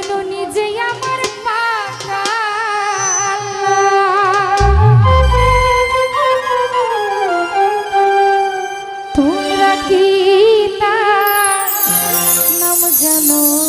প্রশ্ন নিজেই আমার তোমরা কি তার নাম জানো?